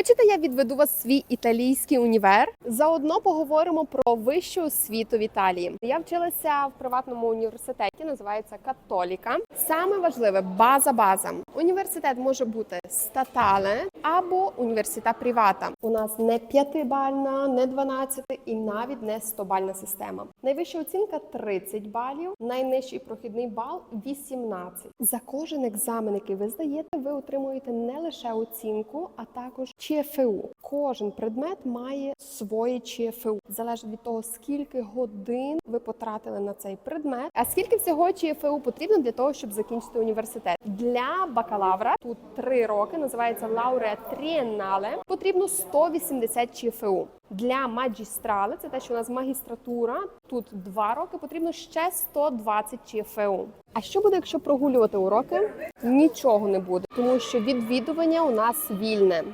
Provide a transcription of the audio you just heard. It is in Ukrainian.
Хочете, я відведу вас в свій італійський універ? Заодно поговоримо про вищу освіту в Італії. Я вчилася в приватному університеті, називається Католіка. Саме важливе база база. Університет може бути статале або університет привата. У нас не п'ятибальна, не 12 і навіть не 100-бальна система. Найвища оцінка 30 балів, найнижчий прохідний бал 18. За кожен екзамен, який ви здаєте, ви отримуєте не лише оцінку, а також ЧФУ. Кожен предмет має своє ЧФУ. Залежить від того, скільки годин ви потратили на цей предмет, а скільки всього ЧФУ потрібно для того, щоб закінчити університет. Для бакалавра тут 3 роки, називається лауреа трієннале, потрібно 180 ЧФУ. Для магістрали, це те, що у нас магістратура, тут 2 роки, потрібно ще 120 ЧФУ. А що буде, якщо прогулювати уроки? Нічого не буде, тому що відвідування у нас вільне.